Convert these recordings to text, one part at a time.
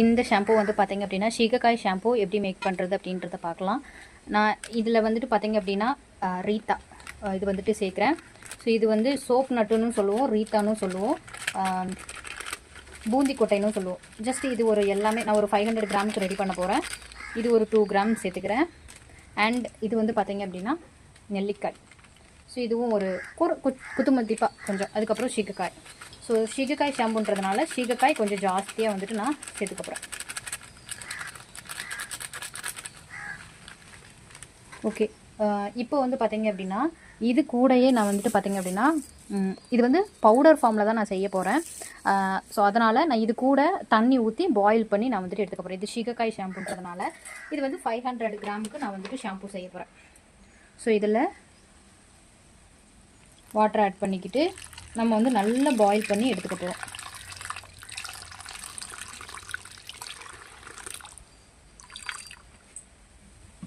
இந்த ஷாம்பு வந்து பார்த்தீங்க அப்படின்னா சீகக்காய் ஷாம்பு எப்படி மேக் பண்ணுறது அப்படின்றத பார்க்கலாம் நான் இதில் வந்துட்டு பார்த்தீங்க அப்படின்னா ரீத்தா. இது வந்துட்டு சேர்க்குறேன். ஸோ இது வந்து சோப் நட்டுன்னு சொல்லுவோம் ரீத்தானும் சொல்லுவோம். பூந்தி கொட்டைன்னு சொல்லுவோம். ஜஸ்ட் இது ஒரு எல்லாமே நான் ஒரு ஃபைவ் ஹண்ட்ரட் கிராமுக்கு ரெடி பண்ண போகிறேன் இது ஒரு டூ கிராம் சேர்த்துக்கிறேன். அண்ட் இது வந்து பார்த்தீங்க அப்படின்னா நெல்லிக்காய். ஸோ இதுவும் ஒரு ஒரு குத் குத்துமதிப்பாக கொஞ்சம். அதுக்கப்புறம் சீக்கக்காய் ஸோ சீகக்காய் ஷாம்புன்றதுனால சீகக்காய் கொஞ்சம் ஜாஸ்தியாக வந்துட்டு நான் சேர்த்துக்க போகிறேன் ஓகே. இப்போ வந்து பார்த்தீங்க அப்படின்னா இது கூடயே நான் வந்துட்டு பார்த்தீங்க அப்படின்னா இது வந்து பவுடர் ஃபார்மில் தான் நான் செய்ய போகிறேன் ஸோ அதனால் நான் இது கூட தண்ணி ஊற்றி பாயில் பண்ணி நான் வந்துட்டு எடுத்துக்க போகிறேன் இது சீகக்காய் ஷாம்புன்றதுனால இது வந்து ஃபைவ் ஹண்ட்ரட் கிராமுக்கு நான் வந்துட்டு ஷாம்பு செய்ய போகிறேன் ஸோ இதில் வாட்டர் ஆட் பண்ணிக்கிட்டு நம்ம வந்து நல்லா பாயில் பண்ணி எடுத்துக்க போகிறோம்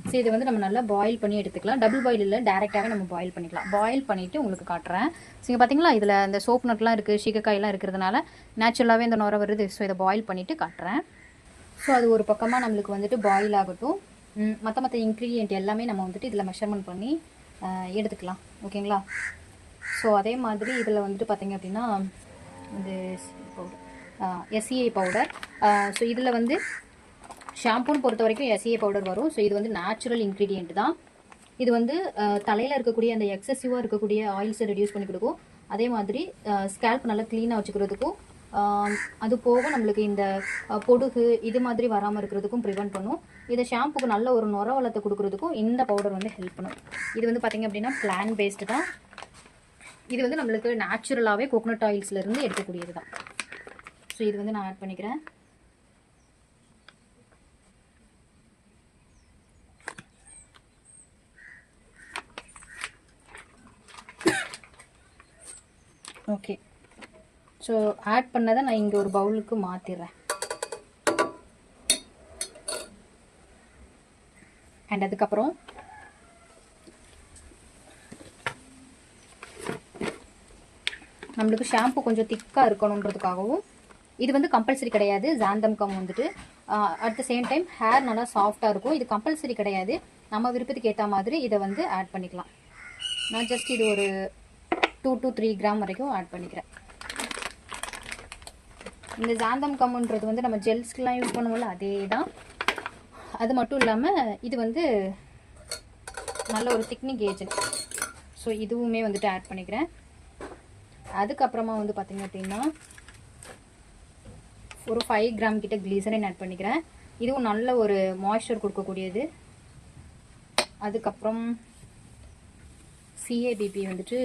ஸோ இதை வந்து நம்ம நல்லா பாயில் பண்ணி எடுத்துக்கலாம். டபுள் பாயில் இல்லை டேரெக்டாகவே நம்ம பாயில் பண்ணிக்கலாம். பாயில் பண்ணிவிட்டு உங்களுக்கு காட்டுறேன். ஸோ இங்கே பார்த்தீங்களா இதில் இந்த சோப் நட்லாம் இருக்குது சீகக்காயெல்லாம் இருக்கிறதுனால நேச்சுரலாகவே இந்த நுர வருது. ஸோ இதை பாயில் பண்ணிவிட்டு காட்டுறேன். ஸோ அது ஒரு பக்கமாக நம்மளுக்கு வந்துட்டு பாயில் ஆகட்டும். மற்ற மற்ற இன்க்ரீடியன்ட் எல்லாமே நம்ம வந்துட்டு இதில் மெஷர்மெண்ட் பண்ணி எடுத்துக்கலாம். ஓகேங்களா ஸோ அதே மாதிரி இதில் வந்துட்டு பார்த்தீங்க அப்படின்னா இது பவுடர் பவுடர் ஸோ இதில் வந்து ஷாம்பூன்னு பொறுத்த வரைக்கும் எஸ்சிஏ பவுடர் வரும். ஸோ இது வந்து நேச்சுரல் இன்க்ரீடியண்ட் தான். இது வந்து தலையில் இருக்கக்கூடிய அந்த எக்ஸசிவாக இருக்கக்கூடிய ஆயில்ஸை ரெடியூஸ் பண்ணி கொடுக்கும். அதே மாதிரி ஸ்கேல்ப் நல்லா க்ளீனாக வச்சுக்கிறதுக்கும் அது போக நம்மளுக்கு இந்த பொடுகு இது மாதிரி வராமல் இருக்கிறதுக்கும் ப்ரிவென்ட் பண்ணும். இதை ஷாம்புக்கு நல்ல ஒரு நுர வளத்தை கொடுக்குறதுக்கும் இந்த பவுடர் வந்து ஹெல்ப் பண்ணும். இது வந்து பார்த்திங்க அப்படின்னா பிளான் பேஸ்டு தான். இது வந்து நம்மளுக்கு நேச்சுரலாகவே கோகோனட் ஆயில்ஸ்லேருந்து எடுக்கக்கூடியது தான் ஸோ இது வந்து நான் ஆட் பண்ணிக்கிறேன். ஓகே ஸோ ஆட் பண்ணதை நான் இங்கே ஒரு பவுலுக்கு மாற்றிடுறேன் அண்ட் அதுக்கப்புறம் நம்மளுக்கு ஷாம்பு கொஞ்சம் திக்காக இருக்கணுன்றதுக்காகவும் இது வந்து கம்பல்சரி கிடையாது. ஜாந்தம் கம் வந்துட்டு at the same time hair நல்லா சாஃப்டாக இருக்கும். இது கம்பல்சரி கிடையாது. நம்ம விருப்பத்துக்கு ஏற்ற மாதிரி இதை வந்து ஆட் பண்ணிக்கலாம். நான் ஜஸ்ட் இது ஒரு டூ டு த்ரீ கிராம் வரைக்கும் ஆட் பண்ணிக்கிறேன். இந்த ஜாந்தம் கம்முன்றது வந்து நம்ம ஜெல்ஸ்க்கெலாம் யூஸ் பண்ணுவோம்ல அதே தான் அது மட்டும் இல்லாமல் இது வந்து நல்ல ஒரு திக்னிக் ஏஜென்ட் ஸோ இதுவுமே வந்துட்டு ஆட் பண்ணிக்கிறேன். அதுக்கப்புறமா வந்து பார்த்திங்க அப்படின்னா ஒரு ஃபைவ் கிராம் கிட்ட க்ளீசரின் ஆட் பண்ணிக்கிறேன். இதுவும் நல்ல ஒரு மாய்ஸ்சர் கொடுக்கக்கூடியது. அதுக்கப்புறம் சிஏபிபி வந்துட்டு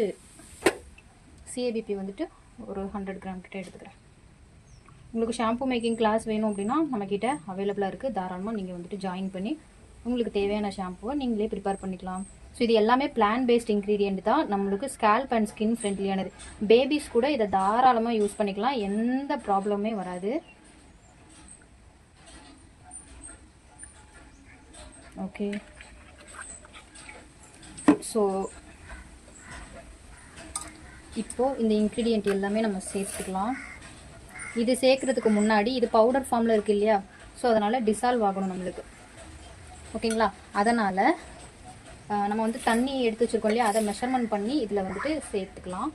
சிஏபிபி வந்துட்டு ஒரு ஹண்ட்ரட் கிராம் கிட்ட எடுத்துக்கிறேன். உங்களுக்கு ஷாம்பு மேக்கிங் கிளாஸ் வேணும் அப்படின்னா நம்மக்கிட்ட அவைலபிளாக இருக்குது தாராளமாக நீங்கள் வந்துட்டு ஜாயின் பண்ணி உங்களுக்கு தேவையான ஷாம்புவை நீங்களே ப்ரிப்பேர் பண்ணிக்கலாம். ஸோ இது எல்லாமே பிளான் பேஸ்ட் இன்க்ரீடியன்ட் தான். நம்மளுக்கு ஸ்கேல்ப் அண்ட் ஸ்கின் ஃப்ரெண்ட்லியானது பேபிஸ் கூட இதை தாராளமாக யூஸ் பண்ணிக்கலாம். எந்த ப்ராப்ளமே வராது. ஓகே ஸோ இப்போது இந்த இன்க்ரீடியன்ட் எல்லாமே நம்ம சேர்த்துக்கலாம். இது சேர்க்குறதுக்கு முன்னாடி இது பவுடர் ஃபார்மில் இருக்குது இல்லையா? ஸோ அதனால் டிசால்வ் ஆகணும் நம்மளுக்கு. ஓகேங்களா அதனால் நம்ம வந்து தண்ணி எடுத்து வச்சுருக்கோம் இல்லையா? அதை மெஷர்மெண்ட் பண்ணி இதில் வந்துட்டு சேர்த்துக்கலாம்.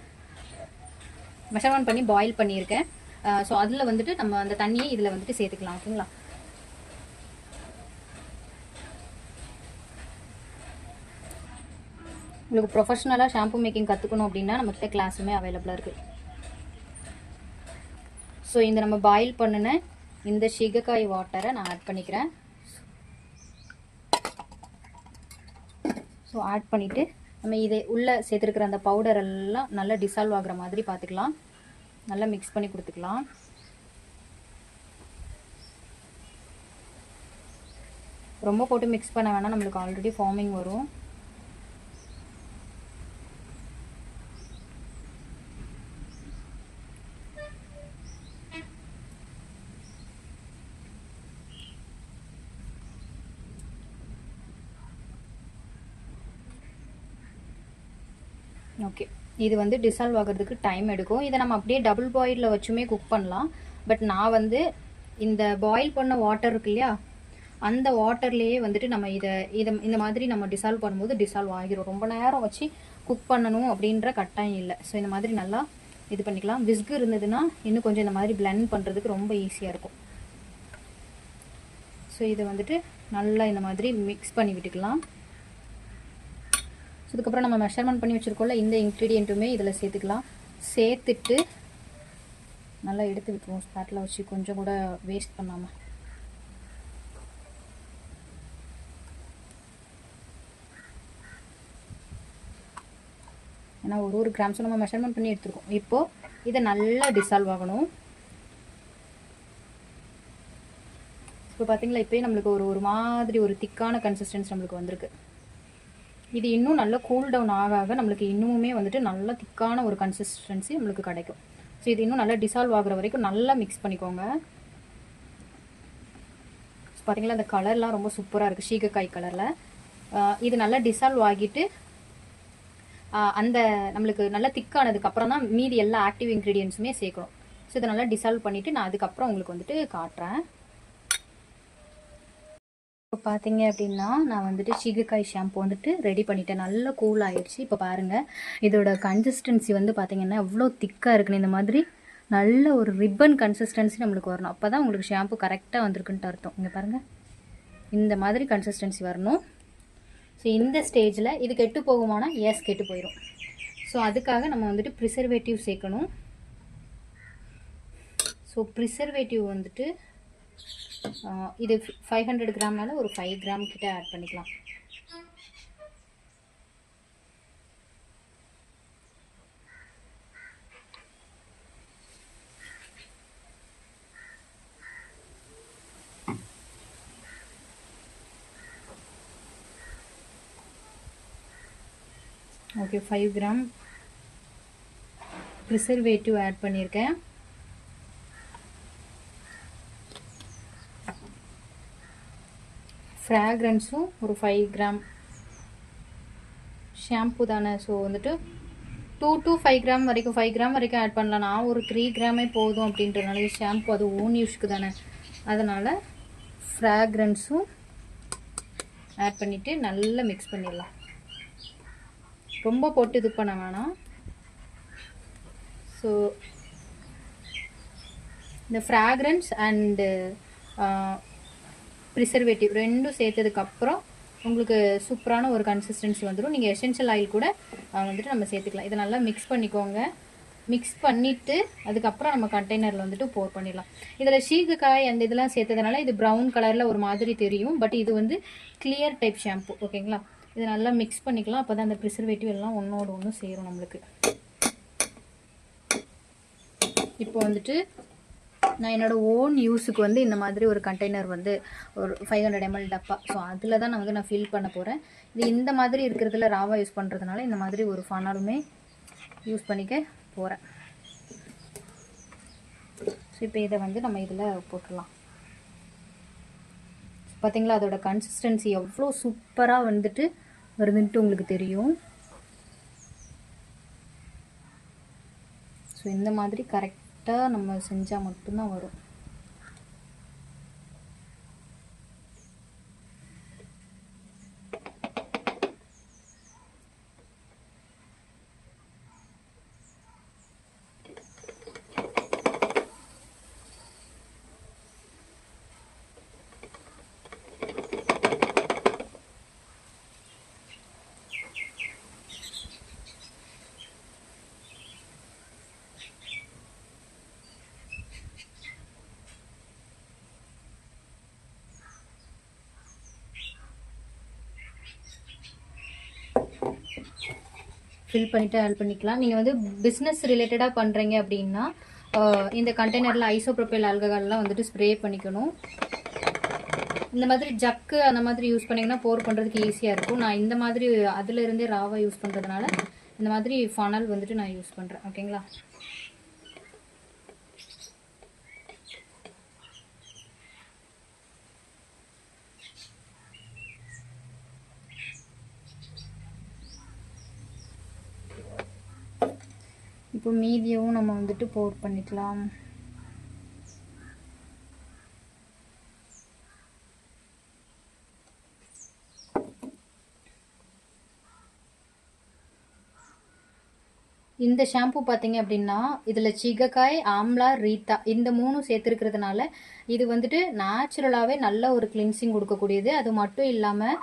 மெஷர்மெண்ட் பண்ணி பாயில் பண்ணியிருக்கேன். ஸோ அதில் வந்துட்டு நம்ம அந்த தண்ணியை இதில் வந்துட்டு சேர்த்துக்கலாம் ஓகேங்களா உங்களுக்கு ப்ரொஃபஷ்னலாக ஷாம்பு மேக்கிங் கற்றுக்கணும் அப்படின்னா நம்மகிட்ட கிளாஸுமே அவைலபிளாக இருக்குது ஸோ இந்த நம்ம பாயில் பண்ணின இந்த சிகக்காய் வாட்டரை நான் ஆட் பண்ணிக்கிறேன். ஸோ ஆட் பண்ணிவிட்டு நம்ம இதை உள்ளே சேர்த்துருக்கிற அந்த பவுடர் எல்லாம் நல்லா டிசால்வ் ஆகிற மாதிரி பார்த்துக்கலாம். நல்லா மிக்ஸ் பண்ணி கொடுத்துக்கலாம். ரொம்ப போட்டு மிக்ஸ் பண்ண வேணாம். நம்மளுக்கு ஆல்ரெடி ஃபார்மிங் வரும். ஓகே இது வந்து டிசால்வ் ஆகிறதுக்கு டைம் எடுக்கும். இதை நம்ம அப்படியே டபுள் பாயிலில் வச்சுமே குக் பண்ணலாம். பட் நான் வந்து இந்த பாயில் பண்ண வாட்டர் இருக்கு இல்லையா? அந்த வாட்டர்லேயே வந்துட்டு நம்ம இதை இதை இந்த மாதிரி நம்ம டிசால்வ் பண்ணும்போது டிசால்வ் ஆகிரும். ரொம்ப நேரம் வச்சு குக் பண்ணணும் அப்படின்ற கட்டாயம் இல்லை. ஸோ இந்த மாதிரி நல்லா இது பண்ணிக்கலாம். விஸ்கு இருந்ததுன்னா இன்னும் கொஞ்சம் இந்த மாதிரி பிளெண்ட் பண்ணுறதுக்கு ரொம்ப ஈஸியாக இருக்கும். ஸோ இதை வந்துட்டு நல்லா இந்த மாதிரி மிக்ஸ் பண்ணி விட்டுக்கலாம். இதுக்கப்புறம் நம்ம மெஷர்மெண்ட் பண்ணி வச்சுருக்கோம்ல இந்த இன்க்ரீடியண்ட்டுமே இதில் சேர்த்துக்கலாம். சேர்த்துட்டு நல்லா எடுத்து விட்டுருவோம். ஸ்பேட்டில் வச்சு கொஞ்சம் கூட வேஸ்ட் பண்ணாமல் ஏன்னா ஒரு ஒரு கிராம்ஸும் நம்ம மெஷர்மெண்ட் பண்ணி எடுத்துருக்கோம். இப்போது இதை நல்லா டிசால்வ் ஆகணும். இப்போ பார்த்தீங்களா இப்போயே நம்மளுக்கு ஒரு ஒரு மாதிரி ஒரு திக்கான கன்சிஸ்டன்ஸ் நம்மளுக்கு வந்திருக்கு. இது இன்னும் நல்லா கூல் டவுன் ஆக ஆக நம்மளுக்கு இன்னுமே வந்துட்டு நல்லா திக்கான ஒரு கன்சிஸ்டன்சி நம்மளுக்கு கிடைக்கும். ஸோ இது இன்னும் நல்லா டிசால்வ் ஆகுற வரைக்கும் நல்லா மிக்ஸ் பண்ணிக்கோங்க. பார்த்தீங்களா அந்த கலர்லாம் ரொம்ப சூப்பராக இருக்குது சீகக்காய் கலரில் இது நல்லா டிசால்வ் ஆகிட்டு அந்த நம்மளுக்கு நல்லா திக்கானதுக்கு அப்புறம் தான் மீதி எல்லா ஆக்டிவ் இன்க்ரீடியன்ஸுமே சேர்க்கணும் ஸோ இதை நல்லா டிசால்வ் பண்ணிவிட்டு நான் அதுக்கப்புறம் உங்களுக்கு வந்துட்டு காட்டுறேன். பார்த்தீங்க அப்படின்னா நான் வந்துட்டு சீகக்காய் ஷாம்பு வந்துட்டு ரெடி பண்ணிட்டேன். நல்லா கூல் ஆயிடுச்சு. இப்போ பாருங்கள் இதோட கன்சிஸ்டன்சி வந்து பார்த்தீங்கன்னா எவ்வளோ திக்காக இருக்குன்னு. இந்த மாதிரி நல்ல ஒரு ரிப்பன் கன்சிஸ்டன்சி நம்மளுக்கு வரணும். அப்போ தான் உங்களுக்கு ஷாம்பு கரெக்டாக வந்திருக்குன்ட்டு அர்த்தம். இங்கே பாருங்கள் இந்த மாதிரி கன்சிஸ்டன்சி வரணும். ஸோ இந்த ஸ்டேஜில் இது கெட்டு போகுமானா எஸ் கெட்டு போயிடும் ஸோ அதுக்காக நம்ம வந்துட்டு ப்ரிசர்வேட்டிவ் சேர்க்கணும். ஸோ ப்ரிசர்வேட்டிவ் வந்துட்டு இது ஃபைவ் ஹண்ட்ரட் கிராம்னால ஒரு ஃபைவ் கிராம் கிட்ட ஆட் பண்ணிக்கலாம். Okay five gram preservative add பண்ணியிருக்கேன் ஃப்ராக்ரன்ஸும் ஒரு ஃபைவ் கிராம் ஷாம்பு தானே. ஸோ வந்துட்டு டூ டு ஃபைவ் கிராம் வரைக்கும் ஃபைவ் கிராம் வரைக்கும் ஆட் பண்ணலாம். நான் ஒரு த்ரீ கிராமே போதும் அப்படின்றதுனால ஷாம்பு அது ஓன் யூஸ்க்கு தானே. அதனால் ஃப்ராக்ரன்ஸும் ஆட் பண்ணிவிட்டு நல்லா மிக்ஸ் பண்ணிடலாம். ரொம்ப போட்டு இது பண்ண வேணாம். ஸோ இந்த ஃப்ராக்ரன்ஸ் அண்டு ப்ரிசர்வேட்டிவ் ரெண்டும் சேர்த்ததுக்கப்புறம் உங்களுக்கு சூப்பரான ஒரு கன்சிஸ்டன்சி வந்துடும் நீங்கள் எசென்ஷியல் ஆயில் கூட வந்துட்டு நம்ம சேர்த்துக்கலாம். இதை நல்லா மிக்ஸ் பண்ணிக்கோங்க. மிக்ஸ் பண்ணிவிட்டு அதுக்கப்புறம் நம்ம கண்டெய்னரில் வந்துட்டு போர் பண்ணிடலாம். இதில் சீகக்காய் அந்த இதெல்லாம் சேர்த்ததுனால இது ப்ரௌன் கலரில் ஒரு மாதிரி தெரியும். பட் இது வந்து கிளியர் டைப் ஷாம்பு ஓகேங்களா இதை நல்லா மிக்ஸ் பண்ணிக்கலாம். அப்போ தான் அந்த ப்ரிசர்வேட்டிவ் எல்லாம் ஒன்றோடு ஒன்று சேரும் நம்மளுக்கு. இப்போ வந்துட்டு நான் என்னோடய ஓன் யூஸுக்கு வந்து இந்த மாதிரி ஒரு கண்டெய்னர் வந்து ஒரு ஃபைவ் ஹண்ட்ரட் எம்எல் டப்பா. ஸோ அதில் தான் நான் வந்து நான் ஃபில் பண்ண போகிறேன் இது இந்த மாதிரி இருக்கிறதுல ராவா யூஸ் பண்ணுறதுனால இந்த மாதிரி ஒரு ஃபனாலுமே யூஸ் பண்ணிக்க போகிறேன் ஸோ இப்போ இதை வந்து நம்ம இதில் போட்டுடலாம். பார்த்தீங்களா அதோட கன்சிஸ்டன்சி எவ்வளோ சூப்பராக வந்துட்டு வருதுன்ட்டு உங்களுக்கு தெரியும். ஸோ இந்த மாதிரி கரெக்ட் கரெக்டாக நம்ம செஞ்சால் மட்டும்தான் வரும். ஃபில் பண்ணிவிட்டு ஆட் பண்ணிக்கலாம். நீங்கள் வந்து பிஸ்னஸ் ரிலேட்டடாக பண்ணுறீங்க அப்படின்னா இந்த கண்டெய்னரில் ஐசோப்ரோபைல் ஆல்கஹால்லாம் வந்துட்டு ஸ்ப்ரே பண்ணிக்கணும். இந்த மாதிரி ஜக்கு அந்த மாதிரி யூஸ் பண்ணிங்கன்னா போர் பண்ணுறதுக்கு ஈஸியாக இருக்கும். நான் இந்த மாதிரி அதிலிருந்தே ராவாக யூஸ் பண்ணுறதுனால இந்த மாதிரி ஃபனல் வந்துட்டு நான் யூஸ் பண்ணுறேன் ஓகேங்களா இப்போ மீதியவும் நம்ம வந்துட்டு போர் பண்ணிக்கலாம். இந்த ஷாம்பு பார்த்தீங்க அப்படின்னா இதில் சிகக்காய் ஆம்லா ரீத்தா இந்த மூணும் சேர்த்துருக்கிறதுனால இது வந்துட்டு நேச்சுரலாகவே நல்ல ஒரு கிளின்சிங் கொடுக்கக்கூடியது. அது மட்டும் இல்லாமல்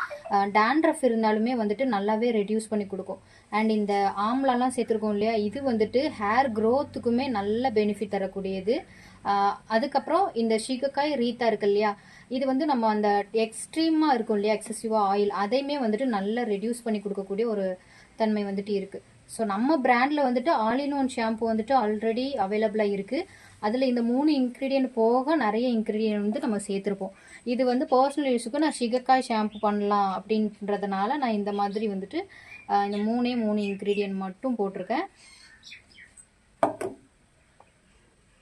டேண்ட்ரஃப் இருந்தாலுமே வந்துட்டு நல்லாவே ரெடியூஸ் பண்ணி கொடுக்கும். அண்ட் இந்த ஆம்லாலாம் சேர்த்துருக்கோம் இல்லையா இது வந்துட்டு ஹேர் க்ரோத்துக்குமே நல்ல பெனிஃபிட் தரக்கூடியது. அதுக்கப்புறம் இந்த ஷிகக்காய் ரீத்தா இருக்கு இல்லையா இது வந்து நம்ம அந்த எக்ஸ்ட்ரீமாக இருக்கும் இல்லையா எக்ஸசிவாக ஆயில் அதையுமே வந்துட்டு நல்லா ரெடியூஸ் பண்ணி கொடுக்கக்கூடிய ஒரு தன்மை வந்துட்டு இருக்குது ஸோ நம்ம பிராண்டில் வந்துட்டு ஆல் இன் ஒன் ஷாம்பு வந்துட்டு ஆல்ரெடி அவைலபிளாக இருக்குது அதில் இந்த மூணு இன்க்ரீடியன்ட் போக நிறைய இன்க்ரீடியன்ட் வந்து நம்ம சேர்த்துருப்போம். இது வந்து பர்சனல் யூஸுக்கு நான் ஷிகக்காய் ஷாம்பு பண்ணலாம் அப்படின்றதுனால நான் இந்த மாதிரி வந்துட்டு இந்த மூணே மூணு இன்க்ரீடியன்ட் மட்டும் போட்டிருக்கேன்.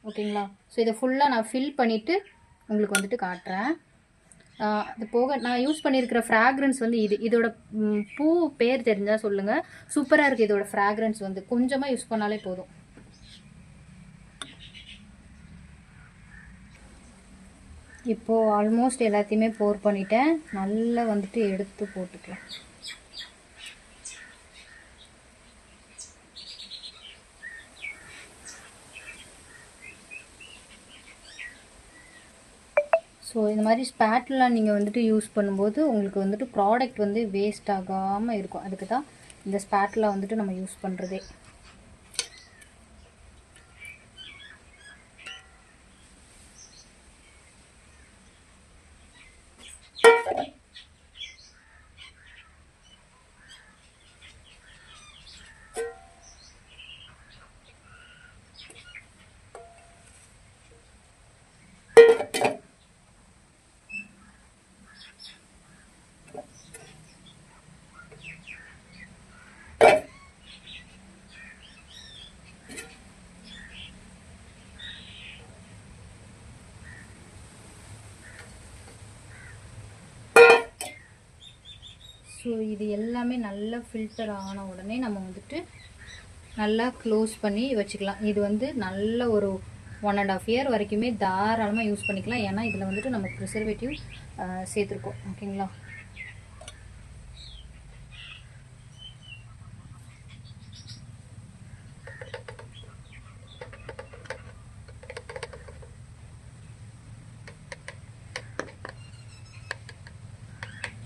ஓகேங்களா? ஸோ இதை ஃபுல்லாக நான் ஃபில் பண்ணிவிட்டு உங்களுக்கு வந்துட்டு காட்டுறேன். அது போக நான் யூஸ் பண்ணியிருக்கிற ஃப்ராக்ரன்ஸ் வந்து இது இதோட பூ பேர் தெரிஞ்சால் சொல்லுங்கள் சூப்பராக இருக்குது இதோட ஃப்ராக்ரன்ஸ் வந்து. கொஞ்சமாக யூஸ் பண்ணாலே போதும். இப்போது ஆல்மோஸ்ட் எல்லாத்தையுமே போர் பண்ணிட்டேன். நல்லா வந்துட்டு எடுத்து போட்டுக்கலாம். ஸோ இந்த மாதிரி ஸ்பேட்லாம் நீங்கள் வந்துட்டு யூஸ் பண்ணும்போது உங்களுக்கு வந்துட்டு ப்ராடக்ட் வந்து வேஸ்ட் ஆகாமல் இருக்கும். அதுக்கு தான் இந்த ஸ்பேட்லாம் வந்துட்டு நம்ம யூஸ் பண்ணுறதே ஸோ இது எல்லாமே நல்லா ஃபில்டர் ஆன உடனே நம்ம வந்துட்டு நல்லா க்ளோஸ் பண்ணி வச்சுக்கலாம். இது வந்து நல்ல ஒரு ஒன் அண்ட் ஆஃப் இயர் வரைக்குமே தாராளமாக யூஸ் பண்ணிக்கலாம். ஏன்னா இதில் வந்துட்டு நம்ம ப்ரிசர்வேட்டிவ் சேர்த்துருக்கோம். ஓகேங்களா?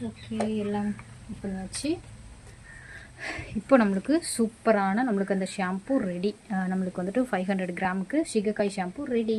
ஓகே எல்லாம் இது இப்போ நம்மளுக்கு சூப்பரான நம்மளுக்கு அந்த ஷாம்பு ரெடி நம்மளுக்கு வந்துட்டு ஃபைவ் ஹண்ட்ரட் கிராமுக்கு சிகக்காய் ஷாம்பு ரெடி